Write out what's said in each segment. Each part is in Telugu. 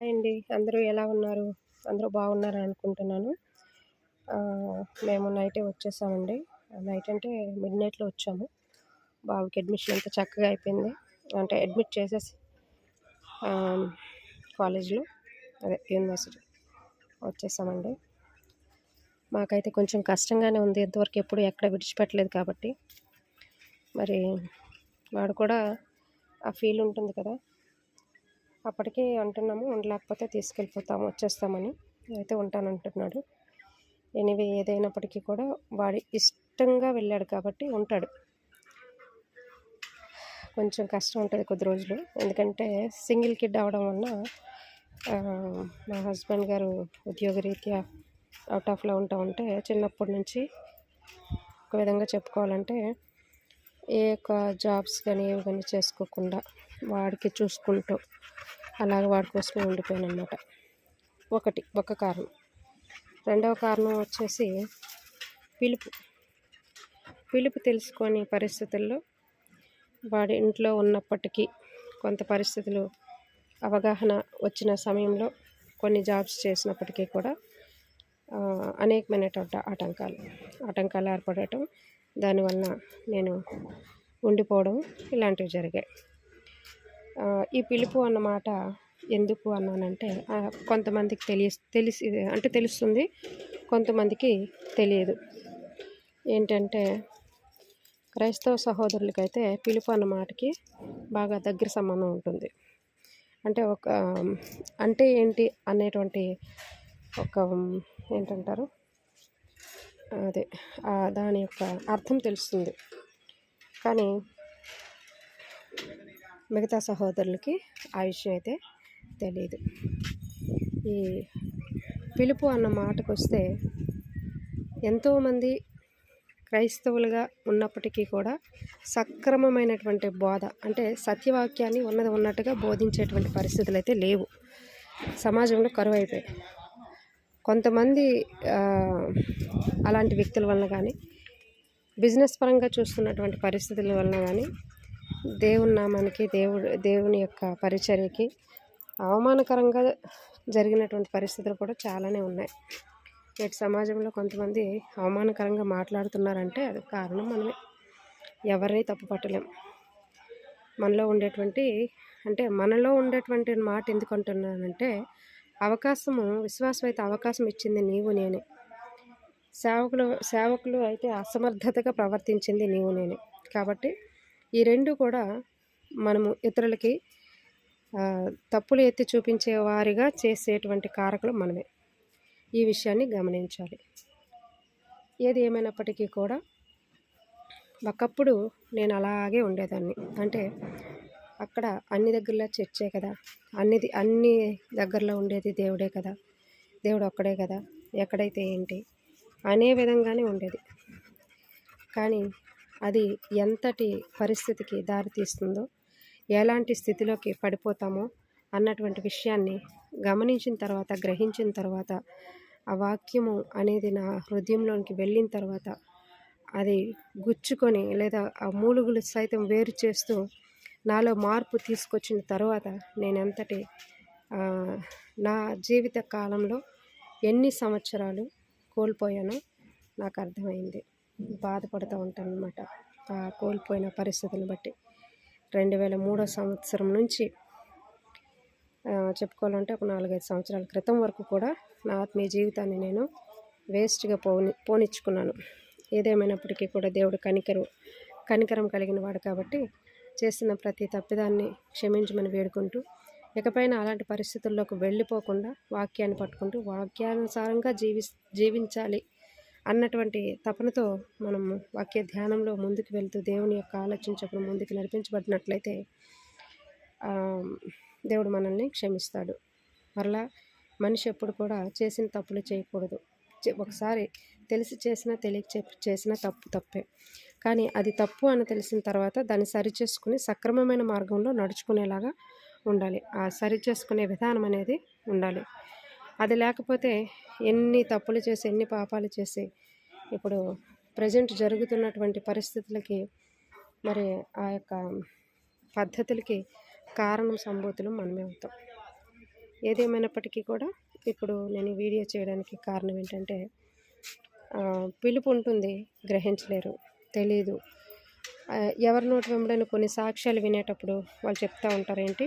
అండి. అందరూ ఎలా ఉన్నారు? అందరూ బాగున్నారు అనుకుంటున్నాను. మేము నైటే వచ్చేసామండి. నైట్ అంటే మిడ్ నైట్లో వచ్చాము. బాబుకి అడ్మిషన్ అంతా చక్కగా అయిపోయింది. అంటే అడ్మిట్ చేసేసి కాలేజ్లో అదే యూనివర్సిటీ వచ్చేసామండి. మాకైతే కొంచెం కష్టంగానే ఉంది. ఇంతవరకు ఎప్పుడు ఎక్కడ విడిచిపెట్టలేదు కాబట్టి. మరి వాడు కూడా ఆ ఫీల్ ఉంటుంది కదా. అప్పటికే అంటున్నాము ఉండలేకపోతే తీసుకెళ్ళిపోతాము వచ్చేస్తామని. అయితే ఉంటానంటున్నాడు. ఎనివే ఏదైనప్పటికీ కూడా వాడి ఇష్టంగా వెళ్ళాడు కాబట్టి ఉంటాడు. కొంచెం కష్టం ఉంటుంది కొద్ది రోజులు. ఎందుకంటే సింగిల్ కిడ్ అవడం వల్ల మా హస్బెండ్ గారు ఉద్యోగరీత్యా అవుట్ ఆఫ్లో ఉంటా ఉంటే చిన్నప్పటి నుంచి ఒక విధంగా చెప్పుకోవాలంటే ఏ యొక్క జాబ్స్ కానీ ఏవి కానీ చేసుకోకుండా వాడికి చూసుకుంటూ అలాగ వాడి కోసమే ఉండిపోయాను అనమాట ఒకటి ఒక కారణం. రెండవ కారణం వచ్చేసి పిలుపు. పిలుపు తెలుసుకొని పరిస్థితుల్లో వాడి ఇంట్లో ఉన్నప్పటికీ కొంత పరిస్థితులు అవగాహన వచ్చిన సమయంలో కొన్ని జాబ్స్ చేసినప్పటికీ కూడా అనేకమైనటువంటి ఆటంకాలు ఆటంకాలు ఏర్పడటం దానివల్ల నేను ఉండిపోవడం ఇలాంటివి జరిగాయి. ఈ పిలుపు అన్నమాట ఎందుకు అన్నానంటే కొంతమందికి తెలియ తెలిసి అంటే తెలుస్తుంది కొంతమందికి తెలియదు. ఏంటంటే క్రైస్తవ సహోదరులకైతే పిలుపు అన్న మాటకి బాగా దగ్గర సంబంధం ఉంటుంది. అంటే ఒక అంటే ఏంటి అనేటువంటి ఒక ఏంటంటారు? అదే దాని యొక్క అర్థం తెలుస్తుంది. కానీ మిగతా సహోదరులకి ఆ విషయం అయితే తెలియదు ఈ పిలుపు అన్న మాటకు వస్తే ఎంతోమంది క్రైస్తవులుగా ఉన్నప్పటికీ కూడా సక్రమమైనటువంటి బోధ అంటే సత్యవాక్యాన్ని ఉన్నది ఉన్నట్టుగా బోధించేటువంటి పరిస్థితులు అయితే లేవు. సమాజంలో కరువు అయిపోయాయి కొంతమంది అలాంటి వ్యక్తుల వలన కానీ బిజినెస్ పరంగా చూస్తున్నటువంటి పరిస్థితుల వలన కానీ దేవుని నామానికి దేవుడు దేవుని యొక్క పరిచర్యకి అవమానకరంగా జరిగినటువంటి పరిస్థితులు కూడా చాలానే ఉన్నాయి. నేటి సమాజంలో కొంతమంది అవమానకరంగా మాట్లాడుతున్నారంటే అది కారణం మనమే. ఎవరిని తప్పు పట్టలేం. మనలో ఉండేటువంటి అంటే మనలో ఉండేటువంటి మాట ఎందుకు అంటున్నానంటే అవకాశము విశ్వాసం అయితే అవకాశం ఇచ్చింది నీవు నేనే. సేవకులు సేవకులు అయితే అసమర్థతగా ప్రవర్తించింది నీవు నేనే. కాబట్టి ఈ రెండు కూడా మనము ఇతరులకి తప్పులు ఎత్తి చూపించే వారిగా చేసేటువంటి కారకులు మనమే. ఈ విషయాన్ని గమనించాలి. ఏది ఏమైనప్పటికీ కూడా ఒకప్పుడు నేను అలాగే ఉండేదాన్ని. అంటే అక్కడ అన్ని దగ్గరలో చర్చే కదా అన్నిది అన్ని దగ్గరలో ఉండేది దేవుడే కదా దేవుడు ఒక్కడే కదా ఎక్కడైతే ఏంటి అనే విధంగానే ఉండేది. కానీ అది ఎంతటి పరిస్థితికి దారితీస్తుందో ఎలాంటి స్థితిలోకి పడిపోతామో అన్నటువంటి విషయాన్ని గమనించిన తర్వాత గ్రహించిన తర్వాత ఆ వాక్యము అనేది నా హృదయంలోనికి వెళ్ళిన తర్వాత అది గుచ్చుకొని లేదా ఆ మూలుగులు సైతం వేరు చేస్తూ నాలో మార్పు తీసుకొచ్చిన తర్వాత నేను ఎంతటి నా జీవిత కాలంలో ఎన్ని సంవత్సరాలు కోల్పోయానో నాకు అర్థమైంది. బాధపడుతూ ఉంటాను అనమాట ఆ కోల్పోయిన పరిస్థితులను బట్టి. రెండు వేల మూడో సంవత్సరం నుంచి చెప్పుకోవాలంటే ఒక నాలుగైదు సంవత్సరాల క్రితం వరకు కూడా నా ఆత్మీయ జీవితాన్ని నేను వేస్ట్గా పోని పోనిచ్చుకున్నాను. ఏదేమైనప్పటికీ కూడా దేవుడు కనికరు కనికరం కలిగిన వాడు కాబట్టి చేసిన ప్రతి తప్పిదాన్ని క్షమించమని వేడుకుంటూ ఇకపైన అలాంటి పరిస్థితుల్లోకి వెళ్ళిపోకుండా వాక్యాన్ని పట్టుకుంటూ వాక్యానుసారంగా జీవి జీవించాలి. అన్నటువంటి తపనతో మనం వాక్య ధ్యానంలో ముందుకు వెళ్తూ దేవుని యొక్క ఆలోచించప్పుడు ముందుకు నడిపించబడినట్లయితే దేవుడు మనల్ని క్షమిస్తాడు. మరలా మనిషి ఎప్పుడు కూడా చేసిన తప్పులు చేయకూడదు. ఒకసారి తెలిసి చేసినా తెలియక చేసిన తప్పు తప్పే. కానీ అది తప్పు అని తెలిసిన తర్వాత దాన్ని సరిచేసుకుని సక్రమమైన మార్గంలో నడుచుకునేలాగా ఉండాలి. ఆ సరి చేసుకునే విధానం అనేది ఉండాలి. అది లేకపోతే ఎన్ని తప్పులు చేసి ఎన్ని పాపాలు చేసి ఇప్పుడు ప్రజెంట్ జరుగుతున్నటువంటి పరిస్థితులకి మరి ఆ యొక్క పద్ధతులకి కారణం సంభూతులు మనమే అవుతాం. ఏదేమైనప్పటికీ కూడా ఇప్పుడు నేను వీడియో చేయడానికి కారణం ఏంటంటే పిలుపు ఉంటుంది గ్రహించలేరు తెలీదు. ఎవరి నోటి వెంబడైన కొన్ని సాక్ష్యాలు వినేటప్పుడు వాళ్ళు చెప్తూ ఉంటారు ఏంటి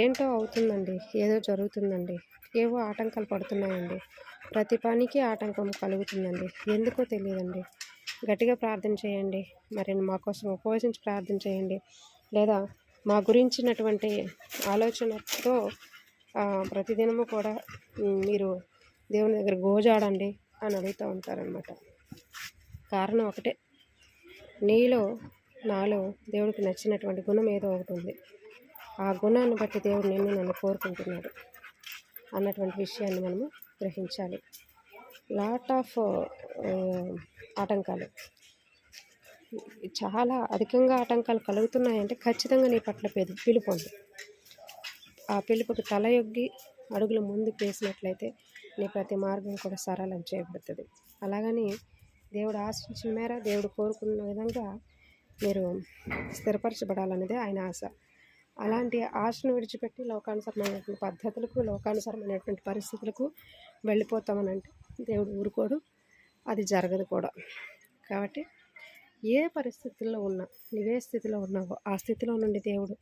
ఏంటో అవుతుందండి ఏదో జరుగుతుందండి. ఏవో ఆటంకాలు పడుతున్నాయండి. ప్రతి పనికి ఆటంకం కలుగుతుందండి. ఎందుకో తెలియదండి. గట్టిగా ప్రార్థన చేయండి. మరి మా కోసం ఉపవసించి ప్రార్థన చేయండి. లేదా మా గురించినటువంటి ఆలోచనతో ప్రతిదినము కూడా మీరు దేవుని దగ్గర గోజాడండి అని అడుగుతూ ఉంటారనమాట కారణం ఒకటే. నీలో నాలో దేవుడికి నచ్చినటువంటి గుణం ఏదో ఒకటి ఉంది. ఆ గుణాన్ని బట్టి దేవుడు నిన్ను నన్ను కోరుకుంటున్నాడు. అన్నటువంటి విషయాన్ని మనము గ్రహించాలి. లాట్ ఆఫ్ ఆటంకాలు. చాలా అధికంగా ఆటంకాలు కలుగుతున్నాయంటే ఖచ్చితంగా నీ పట్ల పిలు పిలుపు ఆ పిలుపుకి తల యొగ్గి అడుగులు ముందుకు వేసినట్లయితే నీ ప్రతి మార్గం కూడా సరళం చేయబడుతుంది. అలాగని దేవుడు ఆశించిన మేర దేవుడు కోరుకున్న విధంగా మీరు స్థిరపరచబడాలనేదే ఆయన ఆశ. అలాంటి ఆశను విడిచిపెట్టి లోకానుసరమైనటువంటి పద్ధతులకు లోకానుసరమైనటువంటి పరిస్థితులకు వెళ్ళిపోతామని అంటే దేవుడు ఊరుకోడు. అది జరగదు కూడా. కాబట్టి ఏ పరిస్థితుల్లో ఉన్నా నువ్వే స్థితిలో ఉన్నావో ఆ స్థితిలో నుండి దేవుడు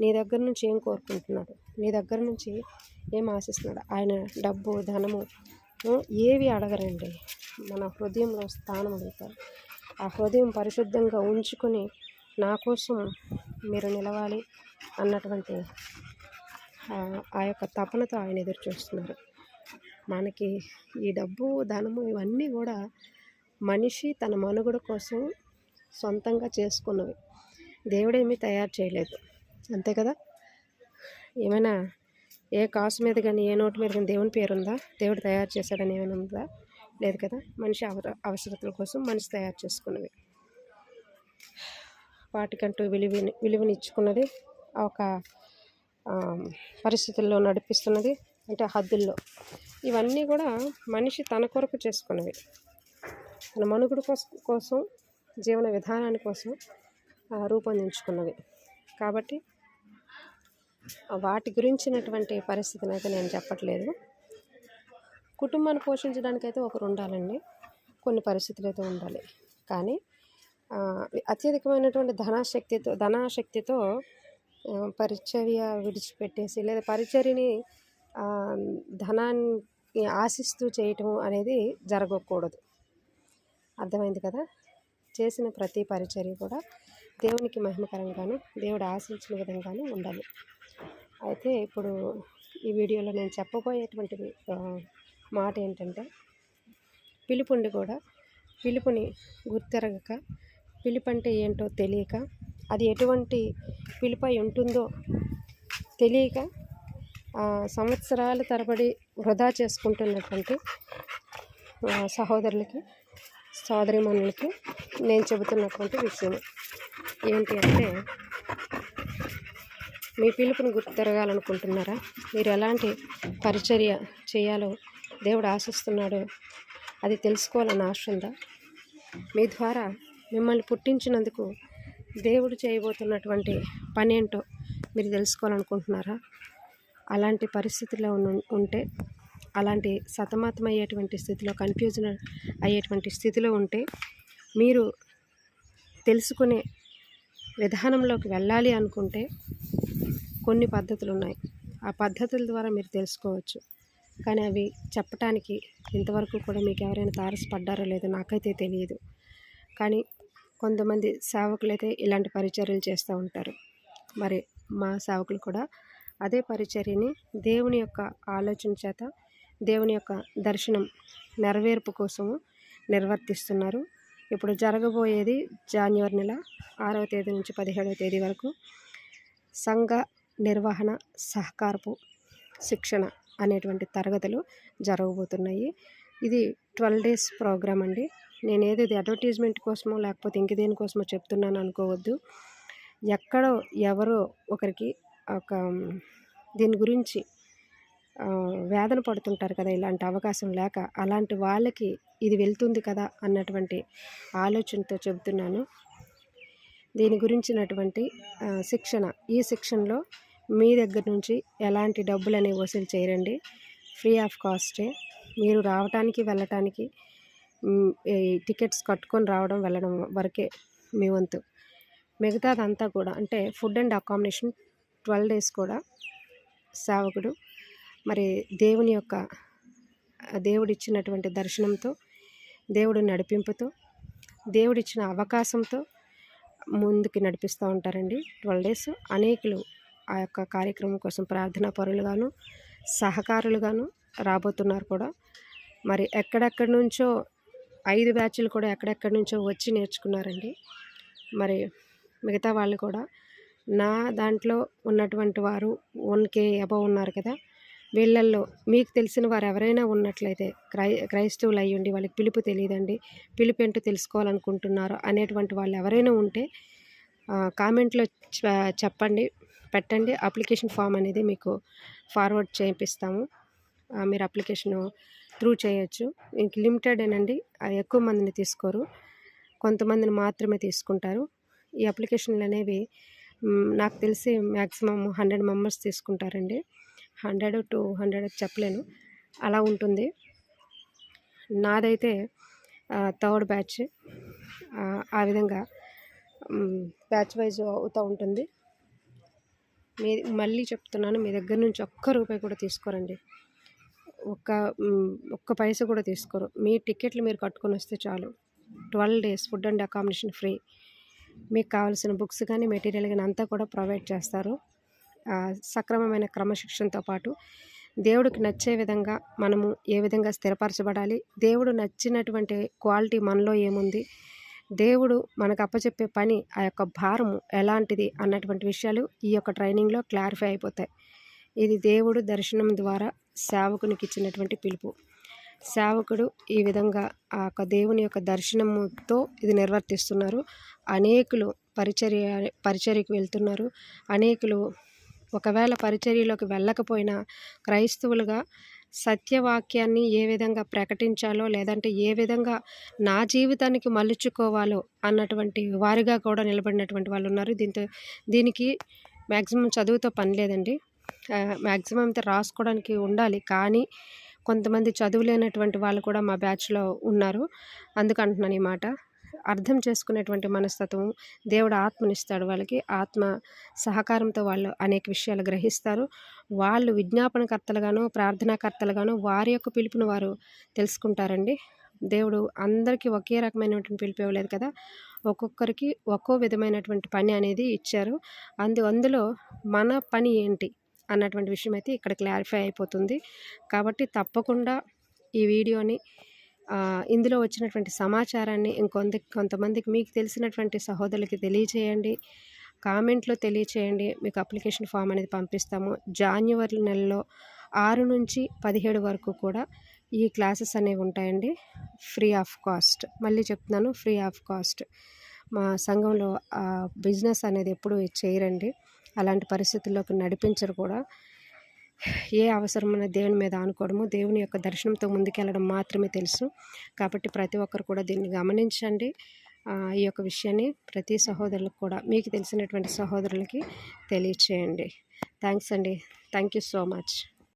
నీ దగ్గర నుంచి ఏం కోరుకుంటున్నాడు? నీ దగ్గర నుంచి ఏం ఆశిస్తున్నాడు? ఆయన డబ్బు ధనము ఏవి అడగరండి. మన హృదయంలో స్థానం అడుగుతారు. ఆ హృదయం పరిశుద్ధంగా ఉంచుకొని నా కోసం మీరు నిలవాలి. అన్నటువంటి ఆ- యొక్క తపనతో ఆయన ఎదురు చూస్తున్నారు. మనకి ఈ డబ్బు ధనము ఇవన్నీ కూడా మనిషి తన మనుగడ కోసం సొంతంగా చేసుకున్నవి. దేవుడేమీ తయారు చేయలేదు. అంతే కదా? ఏమైనా ఏ కాసు మీద కానీ ఏ నోటు మీద కానీ దేవుని పేరు ఉందా? దేవుడు తయారు చేశాడని ఏమైనా ఉందా? లేదు కదా? మనిషి అవ అవసరతల కోసం మనిషి తయారు చేసుకున్నవి. వాటికంటూ విలువని విలువనిచ్చుకున్నది ఒక పరిస్థితుల్లో నడిపిస్తున్నది. అంటే హద్దుల్లో. ఇవన్నీ కూడా మనిషి తన కొరకు చేసుకున్నవి. తన మనుగుడు కోసం జీవన విధానాని కోసం రూపొందించుకున్నవి. కాబట్టి వాటి గురించినటువంటి పరిస్థితిని అయితే నేను చెప్పట్లేదు. కుటుంబాన్ని పోషించడానికైతే ఒకరు ఉండాలండి. కొన్ని పరిస్థితులు అయితే ఉండాలి. కానీ అత్యధికమైనటువంటి ధనాశక్తితో ధనాశక్తితో పరిచర్య విడిచిపెట్టేసి లేదా పరిచర్యని ధనాన్ని ఆశిస్తూ చేయటం అనేది జరగకూడదు. అర్థమైంది కదా? చేసిన ప్రతి పరిచర్య కూడా దేవునికి మహిమకరంగాను దేవుడు ఆశించిన విధంగాను ఉండాలి. అయితే ఇప్పుడు ఈ వీడియోలో నేను చెప్పబోయేటువంటి మాట ఏంటంటే పిలుపుండి కూడా పిలుపుని గుర్తెరగక పిలుపు అంటే ఏంటో తెలియక అది ఎటువంటి పిలుపై ఉంటుందో తెలియక సంవత్సరాల తరబడి వృధా చేసుకుంటున్నటువంటి సహోదరులకి సోదరిమణులకి నేను చెబుతున్నటువంటి విషయం ఏంటి అంటే మీ పిలుపుని గుర్తెరగాలనుకుంటున్నారా మీరు ఎలాంటి పరిచర్య చేయాలో దేవుడు ఆశిస్తున్నాడో అది తెలుసుకోవాలని ఆశ ఉందా? మీ ద్వారా మిమ్మల్ని పుట్టించినందుకు దేవుడు చేయబోతున్నటువంటి పని ఏంటో మీరు తెలుసుకోవాలనుకుంటున్నారా? అలాంటి పరిస్థితిలో ఉంటే అలాంటి సతమతమయ్యేటువంటి స్థితిలో కన్ఫ్యూజన్ అయ్యేటువంటి స్థితిలో ఉంటే మీరు తెలుసుకునే విధానంలోకి వెళ్ళాలి అనుకుంటే కొన్ని పద్ధతులు ఉన్నాయి. ఆ పద్ధతుల ద్వారా మీరు తెలుసుకోవచ్చు. కానీ అవి చెప్పటానికి ఇంతవరకు కూడా మీకు ఎవరైనా తారసపడ్డారో లేదో నాకైతే తెలియదు. కానీ కొంతమంది సేవకులైతే ఇలాంటి పరిచర్యలు చేస్తూ ఉంటారు. మరి మా సేవకులు కూడా అదే పరిచర్యని దేవుని యొక్క ఆలోచన చేత దేవుని యొక్క దర్శనం నెరవేర్పు కోసము నిర్వర్తిస్తున్నారు. ఇప్పుడు జరగబోయేది జనవరి నెల ఆరవ తేదీ నుంచి పదిహేడవ తేదీ వరకు సంఘ నిర్వహణ సహకారపు శిక్షణ అనేటువంటి తరగతులు జరగబోతున్నాయి. ఇది ట్వెల్వ్ డేస్ ప్రోగ్రామ్ అండి. నేను ఏదో ఇది అడ్వర్టైజ్మెంట్ కోసమో లేకపోతే ఇంక దేనికోసమో చెప్తున్నాను అనుకోవద్దు. ఎక్కడో ఎవరో ఒకరికి ఒక దీని గురించి వేదన పడుతుంటారు కదా ఇలాంటి అవకాశం లేక అలాంటి వాళ్ళకి ఇది వెళ్తుంది కదా అన్నటువంటి ఆలోచనతో చెబుతున్నాను. దీని గురించినటువంటి శిక్షణ ఈ శిక్షణలో మీ దగ్గర నుంచి ఎలాంటి డబ్బులు అనేవి వసూలు చేయరండి ఫ్రీ ఆఫ్ కాస్టే. మీరు రావటానికి వెళ్ళటానికి టికెట్స్ కట్టుకొని రావడం వెళ్ళడం వరకే మీ వంతు. మిగతాదంతా కూడా అంటే food and accommodation twelve days కూడా సేవకుడు మరి దేవుని యొక్క దేవుడిచ్చినటువంటి దర్శనంతో దేవుడు నడిపింపుతో దేవుడిచ్చిన అవకాశంతో ముందుకు నడిపిస్తూ ఉంటారండి. ట్వెల్వ్ డేస్ అనేకులు ఆ యొక్క కార్యక్రమం కోసం ప్రార్థనా పరులుగాను సహకారులుగాను రాబోతున్నారు కూడా. మరి ఎక్కడెక్కడి నుంచో ఐదు బ్యాచ్లు కూడా ఎక్కడెక్కడి నుంచో వచ్చి నేర్చుకున్నారండి. మరి మిగతా వాళ్ళు కూడా. నా దాంట్లో ఉన్నటువంటి వారు వన్ కే అబవ్ ఉన్నారు కదా. వీళ్ళల్లో మీకు తెలిసిన వారు ఎవరైనా ఉన్నట్లయితే క్రై క్రైస్తవులు అయ్యండి వాళ్ళకి పిలుపు తెలియదండి. పిలుపు ఏంటో తెలుసుకోవాలనుకుంటున్నారు అనేటువంటి వాళ్ళు ఎవరైనా ఉంటే కామెంట్లో చెప్పండి పెట్టండి. అప్లికేషన్ ఫామ్ అనేది మీకు ఫార్వర్డ్ చేపిస్తాము. మీరు అప్లికేషను త్రూ చేయొచ్చు. ఇంక లిమిటెడ్ ఏనండి. ఎక్కువ మందిని తీసుకోరు. కొంతమందిని మాత్రమే తీసుకుంటారు. ఈ అప్లికేషన్లు అనేవి నాకు తెలిసి మ్యాక్సిమం హండ్రెడ్ మెంబర్స్ తీసుకుంటారండి. హండ్రెడ్ టు హండ్రెడ్ చెప్పలేను. అలా ఉంటుంది. నాదైతే థర్డ్ బ్యాచ్. ఆ విధంగా బ్యాచ్ వైజ్ అవుతూ ఉంటుంది. మీ మళ్ళీ చెప్తున్నాను మీ దగ్గర నుంచి ఒక్క రూపాయి కూడా తీసుకోరండి. ఒక్క ఒక్క పైస కూడా తీసుకోరు. మీ టికెట్లు మీరు కట్టుకొని వస్తే చాలు. Twelve days food and accommodation free. మీకు కావాల్సిన బుక్స్ కానీ మెటీరియల్ కానీ అంతా కూడా ప్రొవైడ్ చేస్తారు. సక్రమమైన క్రమశిక్షణతో పాటు దేవుడికి నచ్చే విధంగా మనము ఏ విధంగా స్థిరపరచబడాలి దేవుడు నచ్చినటువంటి క్వాలిటీ మనలో ఏముంది దేవుడు మనకు అప్పచెప్పే పని ఆ యొక్క భారము ఎలాంటిది అన్నటువంటి విషయాలు ఈ యొక్క ట్రైనింగ్లో క్లారిఫై అయిపోతాయి. ఇది దేవుడు దర్శనం ద్వారా సేవకునికి ఇచ్చినటువంటి పిలుపు. సేవకుడు ఈ విధంగా ఆ యొక్క దేవుని యొక్క దర్శనముతో ఇది నిర్వర్తిస్తున్నారు. అనేకులు పరిచర్య పరిచర్యకు వెళ్తున్నారు. అనేకులు ఒకవేళ పరిచర్యలోకి వెళ్ళకపోయినా క్రైస్తవులుగా సత్యవాక్యాన్ని ఏ విధంగా ప్రకటించాలో లేదంటే ఏ విధంగా నా జీవితానికి మలుచుకోవాలో అన్నటువంటి వారిగా కూడా నిలబడినటువంటి వాళ్ళు ఉన్నారు. దీంతో దీనికి మ్యాక్సిమం చదువుతో పని లేదండి. మ్యాక్సిమం అయితే రాసుకోవడానికి ఉండాలి. కానీ కొంతమంది చదువులేనటువంటి వాళ్ళు కూడా మా బ్యాచ్లో ఉన్నారు. అందుకంటున్నాను ఈ మాట. అర్థం చేసుకునేటువంటి మనస్తత్వం దేవుడు ఆత్మనిస్తాడు వాళ్ళకి. ఆత్మ సహకారంతో వాళ్ళు అనేక విషయాలు గ్రహిస్తారు. వాళ్ళు విజ్ఞాపనకర్తలుగాను ప్రార్థనాకర్తలుగాను వారి యొక్క పిలుపును వారు తెలుసుకుంటారండి. దేవుడు అందరికీ ఒకే రకమైనటువంటి పిలుపు ఇవ్వలేదు కదా. ఒక్కొక్కరికి ఒక్కో విధమైనటువంటి పని అనేది ఇచ్చారు. అందు అందులో మన పని ఏంటి? అన్నటువంటి విషయం అయితే ఇక్కడ క్లారిఫై అయిపోతుంది. కాబట్టి తప్పకుండా ఈ వీడియోని ఇందులో వచ్చినటువంటి సమాచారాన్ని ఇంకొంత కొంతమందికి మీకు తెలిసినటువంటి సహోదరులకి తెలియచేయండి. కామెంట్లో తెలియచేయండి. మీకు అప్లికేషన్ ఫామ్ అనేది పంపిస్తాము. జాన్యువరి నెలలో ఆరు నుంచి పదిహేడు వరకు కూడా ఈ క్లాసెస్ అనేవి ఉంటాయండి. Free of cost. మళ్ళీ చెప్తున్నాను ఫ్రీ ఆఫ్ కాస్ట్. మా సంఘంలో బిజినెస్ అనేది ఎప్పుడు చేయరండి. అలాంటి పరిస్థితుల్లోకి నడిపించరు కూడా. ఏ అవసరమైన దేవుని మీద ఆనుకోవడము దేవుని యొక్క దర్శనంతో ముందుకెళ్ళడం మాత్రమే తెలుసు. కాబట్టి ప్రతి ఒక్కరు కూడా దీన్ని గమనించండి. ఈ యొక్క విషయాన్ని ప్రతి సహోదరులకు కూడా మీకు తెలిసినటువంటి సహోదరులకి తెలియచేయండి. థ్యాంక్స్ అండి. Thank you so much.